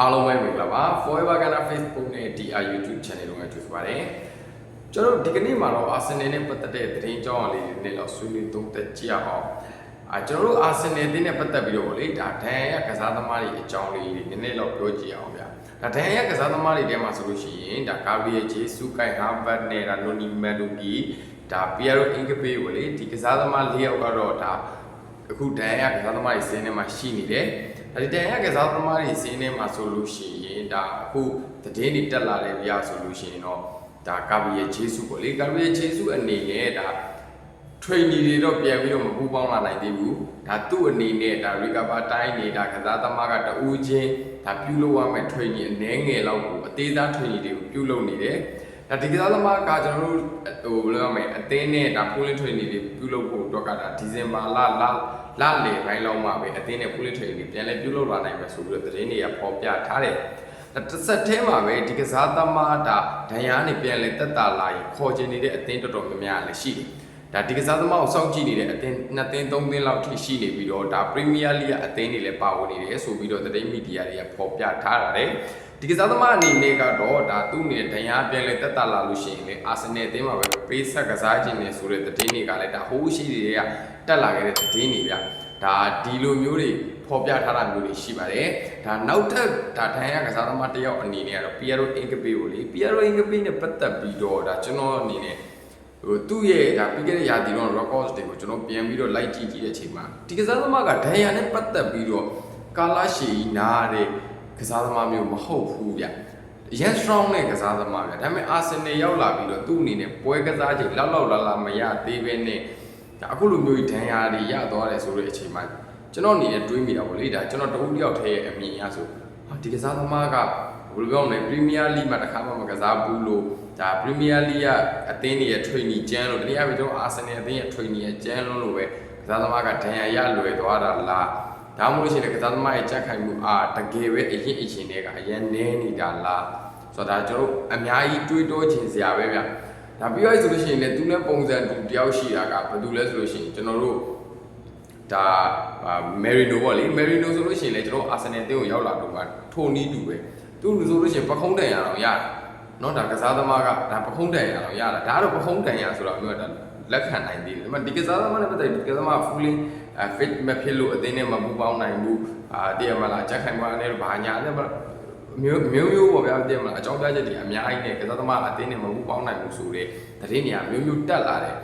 အားလုံးပဲမင်္ဂလာပါ Forever Ghana Facebook နဲ့ DR YouTube Channel လုံးနဲ့ကြိုဆိုပါရစေကျွန်တော်တို့ဒီကနေ့မှာတော့ Arsenal နဲ့ပတ်သက်တဲ့သတင်းကြောင်းအလေးတွေနဲ့တော့ဆွေးနွေးသုံးသပ်ကြည့်အောင်အာကျွန်တော်တို့ Arsenal အသင်းနဲ့ပတ်သက်ပြီးတော့ဗောလေဒါဒန်ရကစားသမားတွေအကြောင်းလေးတွေနည်းနည်းတော့ပြောကြည့်အောင်ဗျာဒါဒန်ရကစားသမားတွေထဲမှာဆိုလို့ရှိရင်ဒါ Gabriel Jesus, Kai Havertz နဲ့ဒါ Noni Madueke ဒါ Piero Incapié ဗောလေဒီကစားသမား၄ယောက်ကတော့ဒါအခုဒန်ရကစားသမားတွေစင်းထဲမှာရှိနေတယ် ဒါဒီတန်ရကစားသမားတွေစင်းထဲမှာဆိုလို့ရှိရင်ဒါအခုသတင်းတွေတက်လာတယ်ဗျာဆိုလို့ရှိရင်တော့ဒါကာဗီယေဂျေဆုပေါ့လေကာဗီယေဂျေဆုအနေနဲ့ဒါ training တွေတော့ပြန်ပြီးတော့မပူပေါင်းလာနိုင်သေးဘူးဒါသူ့အနေနဲ့ဒါ recover time နေတာကစားသမားကတဦးချင်းဒါပြုလုပ်ရမယ့် training အနည်းငယ်လောက်ကိုအသေးစား training တွေကိုပြုလုပ်နေတယ် ဒါဒီကစားသမားကကျွန်တော်တို့ဟိုဘယ်လိုရမလဲအသင်းနဲ့ဒါ full training တွေပြုလုပ်ဖို့တော့ကဒါဒီဇင်ဘာလလလလေပိုင်းလောက်မှပဲအသင်းနဲ့ full training တွေပြန်လဲပြုလုပ်လာနိုင်မယ်ဆိုပြီးတော့သတင်းတွေကဖော်ပြထားတယ်တစ်ဆက်တည်းမှာပဲဒီကစားသမားဒါဒဏ်ရာနေပြန်လဲတက်တာလာရင်ခေါ်ချင်နေတဲ့အသင်းတော်တော်များများလည်းရှိတယ် ဒါဒီကစားသမားကိုစောင့်ကြည့်နေတဲ့အသင်းနှစ်သင်းသုံးသင်းလောက်ထိရှိနေပြီးတော့ဒါပရီးမီးယားလိအသင်းတွေလည်းပါဝင်နေတယ်ဆိုပြီးတော့သတင်းမီဒီယာတွေကဖော်ပြထားတာတယ်ဒီကစားသမားအနေနဲ့ကတော့ဒါသူ့အနေနဲ့ဒဏ်ရာပြန်လဲတက်တာလာလို့ရှိရင်လေအာဆင်နယ်အသင်းမှာပဲပေးဆက်ကစားခြင်းနေဆိုတဲ့သတင်းတွေကလည်းဒါဟိုးရှိတွေကတက်လာခဲ့တဲ့သတင်းတွေဗျဒါဒီလိုမျိုးတွေဖော်ပြထားတာမျိုးတွေရှိပါတယ်ဒါနောက်ထပ်ဒါဒဏ်ရာကစားသမားတစ်ယောက်အနေနဲ့ကတော့ Piero Incapié ကိုလေ Piero Incapié နဲ့ပတ်သက်ပြီးတော့ဒါကျွန်တော်အနေနဲ့ ဟိုသူ့ရဲ့ဒါပြီးခဲ့တဲ့ရာသီတော့ records တွေကိုကျွန်တော်ပြန်ပြီးတော့ like ကြည့်ကြည့်တဲ့အချိန်မှာဒီကစားသမားကဒဏ်ရာနဲ့ပတ်သက်ပြီးတော့ကာလာရှီနားတဲ့ကစားသမားမျိုးမဟုတ်ဘူးဗျရန် strong နဲ့ကစားသမားဗျဒါပေမဲ့ Arsenal ရောက်လာပြီးတော့သူ့အနေနဲ့ပွဲကစားချိန်လောက်လောက်လာလာမရသေးဘဲနဲ့ဒါအခုလိုမျိုးဒဏ်ရာတွေရသွားတယ်ဆိုတဲ့အချိန်မှာကျွန်တော်အနေနဲ့တွေးမိတာပေါ့လေဒါကျွန်တော်တဦးတယောက်တည်းရဲ့အမြင်အရဆိုဟာဒီကစားသမားက ဘယ်လိုပြောမလဲပရီးမီးယားလိမှာတစ်ခါမှမကစားဘူးလို့ဒါပရီးမီးယားလိကအသင်းတွေရဲ့ training ကျန်းလို့တနည်းအားဖြင့်ကျွန်တော်အာဆင်နယ်အသင်းရဲ့ training ရဲ့ကျန်းလုံးလို့ပဲကစားသမားကဒဏ်ရာရလွယ်သွားတာလားဒါမှမဟုတ်လို့ရှိရင်ကစားသမားရဲ့ကြက်ခိုင်မှုအာတကယ်ပဲအရင်အရင်တည်းကအရင်နည်းနေတာလားဆိုတော့ဒါကျွန်တော်အများကြီးတွေးတောချင်စရာပဲဗျဒါပြီးတော့ဆိုလို့ရှိရင်လည်းသူနဲ့ပုံစံတူတယောက်ရှိတာကဘာတူလဲဆိုလို့ရှိရင်ကျွန်တော်တို့ဒါမယ်ရီနိုပေါ့လေမယ်ရီနိုဆိုလို့ရှိရင်လည်းကျွန်တော်အာဆင်နယ်တင်းကိုရောက်လာတော့ကထိုနီးတူပဲ သူလူဆိုလို့ရှိရင်ပခုံးတန်ရအောင်ရတယ်နော်ဒါကစားသမားကဒါပခုံးတန်ရအောင်ရတာဒါကတော့ပခုံးတန်ရဆိုတော့မျိုးကဒါလက်ခံနိုင်သေးတယ်ဒါပေမဲ့ဒီကစားသမားနဲ့ပတ်သက်ဒီကစားသမား fully fit မဖြစ်လို့အသင်းနဲ့မပူပေါင်းနိုင်ဘူးအာတည်ရမလားချက်ခိုင်ပါနဲ့ဘာညာနဲ့မျိုးမျိုးမျိုးပေါ့ဗျာတည်ရမလားအကြောင်းပြချက်တွေအများကြီးနဲ့ကစားသမားအသင်းနဲ့မပူပေါင်းနိုင်ဘူးဆိုတဲ့သတင်းတွေကမျိုးမျိုးတက်လာတယ်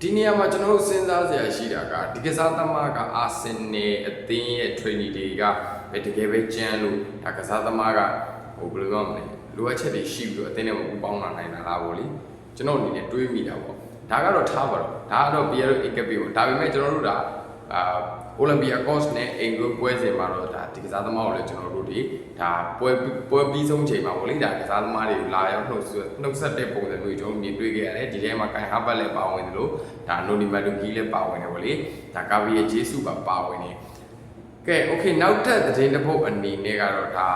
ဒီနေရာမှာကျွန်တော်တို့စဉ်းစားစရာရှိတာကဒီကစားသမားကအာဆင်နယ်အသင်းရဲ့ training တွေက ပဲတကယ်ပဲကြမ်းလို့ဒါကစားသမားကဟိုဘယ်လိုပြောမလဲလိုအပ်ချက်တွေရှိပြီးတော့အသင်းနဲ့မပူပေါင်းနိုင်တာလားပေါ့လေကျွန်တော်အနေနဲ့တွေးမိတာပေါ့ဒါကတော့ထားပါတော့ဒါကတော့ Piero Incapié ပေါ့ဒါပေမဲ့ကျွန်တော်တို့ဒါအာအိုလံပီယာကော့စ်နဲ့အင်္ဂိုပွဲစဉ်မှာတော့ဒါဒီကစားသမားကိုလည်းကျွန်တော်တို့ဒီဒါပွဲပွဲပြီးဆုံးချိန်မှာပေါ့လေဒါကစားသမားတွေကိုလာရောက်နှုတ်ဆက်နှုတ်ဆက်တဲ့ပုံစံမျိုးကျွန်တော်မြင်တွေ့ခဲ့ရတယ်ဒီထဲမှာကန်ဟာဘတ်လည်းပါဝင်တယ်လို့ဒါနိုနီမတူဂီလည်းပါဝင်တယ်ပေါ့လေဒါကာဗီယေဂျေဆုပါပါဝင်တယ် ကဲ okay နောက်ထပ်သတင်းတစ်ပုဒ်အနေနဲ့ကတော့ဒါ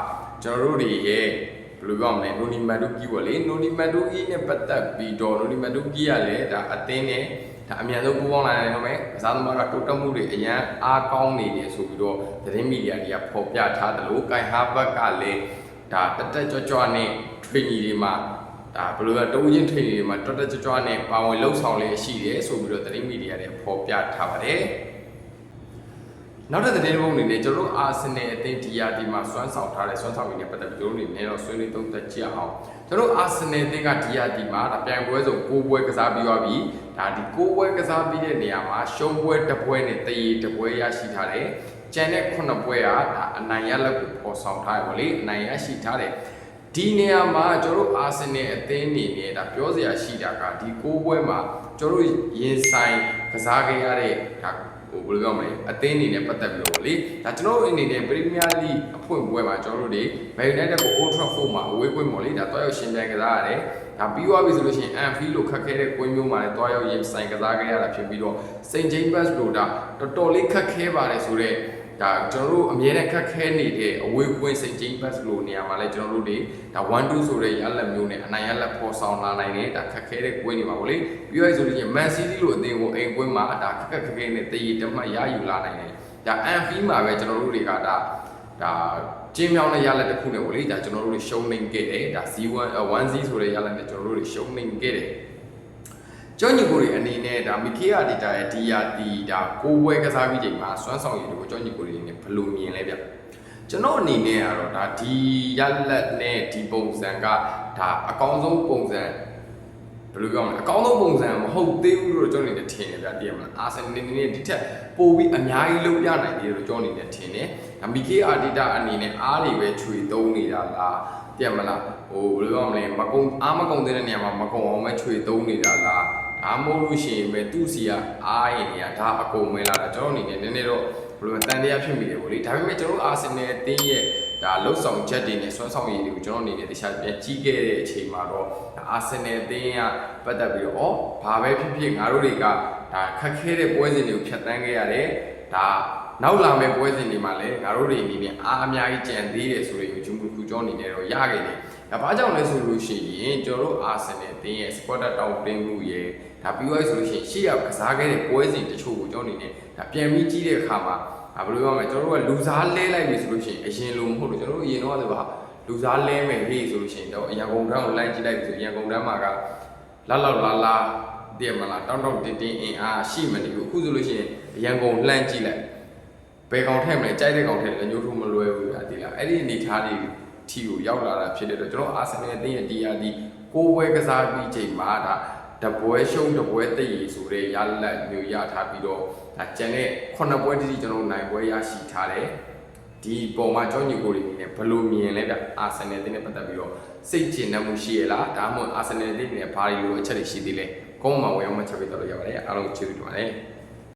ကျွန်တော်တို့တွေရဲ့ဘယ်လိုပြောမလဲနိုနီမတူဂီပေါ့လေနိုနီမတူဂီနဲ့ပတ်သက်ပြီးတော့နိုနီမတူဂီကလည်းဒါအသင်းနဲ့ဒါအမြန်ဆုံးပူးပေါင်းလာနိုင်တော့မယ်ကစားသမားကတိုးတက်မှုတွေအရန်အားကောင်းနေတယ်ဆိုပြီးတော့သတင်းမီဒီယာတွေကဖော်ပြထားတယ်လို့ကိုင်ဟာဘတ်ကလည်းဒါတက်တက်ကြွကြွနဲ့ training တွေမှာဒါဘယ်လိုလဲတိုးချင်း training တွေမှာတက်တက်ကြွကြွနဲ့ပါဝင်လှုပ်ဆောင်လေးရှိတယ်ဆိုပြီးတော့သတင်းမီဒီယာတွေဖော်ပြထားပါတယ် နောက်တဲ့သတင်းပုံအနေနဲ့ကျွန်တော်တို့အာဆင်နယ်အသင်းဒီယာဒီမှာစွမ်းဆောင်ထားတဲ့စွမ်းဆောင်ရည်နဲ့ပတ်သက်ပြီးကျွန်တော်တို့အနေနဲ့တော့ဆွေးနွေးသုံးသပ်ကြည့်အောင်ကျွန်တော်တို့အာဆင်နယ်အသင်းကဒီယာဒီမှာဒါပြိုင်ပွဲစုံ၉ပွဲကစားပြီးသွားပြီဒါဒီ၉ပွဲကစားပြီးတဲ့နေရာမှာရှုံးပွဲတစ်ပွဲနဲ့တရီတစ်ပွဲရရှိထားတယ်ကျန်တဲ့9ပွဲကဒါအနိုင်ရလက်ကိုပေါ်ဆောင်ထားရပါလေအနိုင်ရရှိထားတယ်ဒီနေရာမှာကျွန်တော်တို့အာဆင်နယ်အသင်းအနေနဲ့ဒါပြောစရာရှိတာကဒီ၉ပွဲမှာကျွန်တော်တို့ရင်ဆိုင်ကစားခဲ့ရတဲ့ဒါ ဟိုဘယ်လိုပြောမလဲအသင်းအနေနဲ့ပတ်သက်ပြီးတော့လေဒါကျွန်တော်တို့အနေနဲ့ပရီးမီးယားလိအဖွင့်ပွဲမှာကျွန်တော်တို့တွေဘယ်ယူနိုက်တက်ကို Old Trafford မှာအဝေးကွင်းပေါ့လေဒါတွားရောက်ရှင်ပြိုင်ကစားရတယ်ဒါပြီးသွားပြီဆိုလို့ရှိရင် Anfield လို့ခက်ခဲတဲ့ကွင်းမျိုးမှာလည်းတွားရောက်ရင်ဆိုင်ကစားခဲ့ရတာဖြစ်ပြီးတော့ St James Park လို့ဒါတော်တော်လေးခက်ခဲပါတယ်ဆိုတော့ ဒါကျွန်တော်တို့အမြဲတမ်းခက်ခဲနေတဲ့အဝေးကွင်းစိတ်ချင်းဘတ်လို့နေရာမှာလဲကျွန်တော်တို့တွေဒါ1 2ဆိုတဲ့ရလက်မျိုးနဲ့အနိုင်ရလက်ပေါ်ဆောင်လာနိုင်တယ်ဒါခက်ခဲတဲ့ကွင်းတွေပါဗောလေပြီးရဆိုလို့ချင်း Man City လို့အသင်းကိုအိမ်ကွင်းမှာဒါခက်ခက်ခဲခဲနဲ့တည်ရတမှတ်ရယူလာနိုင်တယ်ဒါ Anfield မှာပဲကျွန်တော်တို့တွေကဒါဒါကျင်းမြောင်းတဲ့ရလက်တစ်ခုနဲ့ပေါ့လေဒါကျွန်တော်တို့တွေရှုံးနေခဲ့တယ်ဒါ Z1 1Z ဆိုတဲ့ရလက်နဲ့ကျွန်တော်တို့တွေရှုံးနေခဲ့တယ် ကျောင်းညီကိုတွေအနေနဲ့ဒါမီကီယာဒီတာရဲ့ဒီယာဒီဒါကိုယ်ပွဲကစားပြီးချိန်မှာစွမ်းဆောင်ရည်တွေကိုကျောင်းညီကိုတွေအနေနဲ့ဘယ်လိုမြင်လဲဗျကျွန်တော်အနေနဲ့ကတော့ဒါဒီရလက်နဲ့ဒီပုံစံကဒါအကောင်းဆုံးပုံစံဘယ်လိုပြောမလဲအကောင်းဆုံးပုံစံမဟုတ်သေးဘူးလို့ကျွန်တော်အနေနဲ့ထင်တယ်ဗျာတည်ရမလားအာဆင်နယ်နေနဲ့ဒီထက်ပိုပြီးအများကြီးလုပ်ပြနိုင်တယ်လို့ကျွန်တော်အနေနဲ့ထင်တယ်ဒါမီကေအာဒီတာအနေနဲ့အားတွေပဲခြွေသုံးနေတာလားတည်ရမလားဟိုဘယ်လိုပြောမလဲမကုံအားမကုံတဲ့နေရာမှာမကုံအောင်ပဲခြွေသုံးနေတာလား ဒါမှမဟုတ်လို့ရှိရင်ပဲသူ့စီကအားရင်နေရဒါအကုန်မဲလာတာကျွန်တော်အနေနဲ့နည်းနည်းတော့ဘယ်လိုလဲတန်တရားဖြစ်မိတယ်ဗောလေဒါပေမဲ့ကျွန်တော်အာဆင်နယ်အသင်းရဲ့ဒါလှုပ်ဆောင်ချက်တွေနဲ့ဆွမ်းဆောင်ရည်တွေကိုကျွန်တော်အနေနဲ့တခြားပြန်ကြည့်ခဲ့တဲ့အချိန်မှာတော့အာဆင်နယ်အသင်းကပတ်သက်ပြီးတော့ဩဘာပဲဖြစ်ဖြစ်ငါတို့တွေကဒါခက်ခဲတဲ့ပွဲစဉ်တွေကိုဖြတ်တန်းခဲ့ရတယ်ဒါနောက်လာမယ့်ပွဲစဉ်တွေမှာလည်းငါတို့တွေအနေနဲ့အားအများကြီးကြံသေးတယ်ဆိုတဲ့ယူမှုခုကြောင်းအနေနဲ့တော့ရခဲ့တယ်။ ဒါဘာကြောင့်လဲဆိုလို့ရှိရင်ကျွန်တော်တို့အာဆင်နယ်အသင်းရဲ့ supporter တောင်းတင်းမှုရဲ့ဒါပြီးသွားဆိုလို့ရှိရင်ရှေ့ရောက်ကစားခဲ့တဲ့ပွဲစဉ်တချို့ကိုကျွန်တော်အနေနဲ့ဒါပြန်ပြီးကြည့်တဲ့အခါမှာဒါဘယ်လိုပြောမလဲကျွန်တော်တို့ကလူစားလဲလိုက်ပြီဆိုလို့ရှိရင်အရင်လိုမဟုတ်လို့ကျွန်တော်တို့အရင်တော့ဆိုပါလူစားလဲမယ်ဟေ့ဆိုလို့ရှိရင်တော့အရန်ကုန်တန်းကိုလိုက်ကြည့်လိုက်ပြီဆိုအရန်ကုန်တန်းမှာကလာလောက်လာလာတည်မလားတောင်းတောင်းတင်းတင်းအင်အားရှိမှနေဘူးအခုဆိုလို့ရှိရင်အရန်ကုန်လှမ်းကြည့်လိုက်ဘယ်ကောင်ထဲမလဲကြိုက်တဲ့ကောင်ထဲလည်းညှို့ထုံးမလွယ်ဘူးဗျာဒီလားအဲ့ဒီအနေထားတွေ ထီကိုရောက်လာတာဖြစ်တဲ့တော့ကျွန်တော်အာဆင်နယ်အသင်းရဲ့ DRD ကိုယ်ပွဲကစားပြီးချိန်မှာဒါတပွဲရှုံးတပွဲတည်ရည်ဆိုတဲ့ရလက်မျိုးရထားပြီးတော့ဒါကျန်တဲ့ခုနှစ်ပွဲတိတိကျွန်တော်နိုင်ပွဲရရှိထားတယ်ဒီပုံမှာကျောင်းညီကိုတွေအနေနဲ့ဘယ်လိုမြင်လဲဗျအာဆင်နယ်အသင်းနဲ့ပတ်သက်ပြီးတော့စိတ်ကျဉ်နှံမှုရှိရလားဒါမှမဟုတ်အာဆင်နယ်အသင်းနဲ့ဘာတွေလိုအချက်တွေရှိသေးလဲကောင်းမှဝင်အောင်မချက်ပေးတော့ရပါတယ်အားလုံးကျေးဇူးတင်ပါတယ်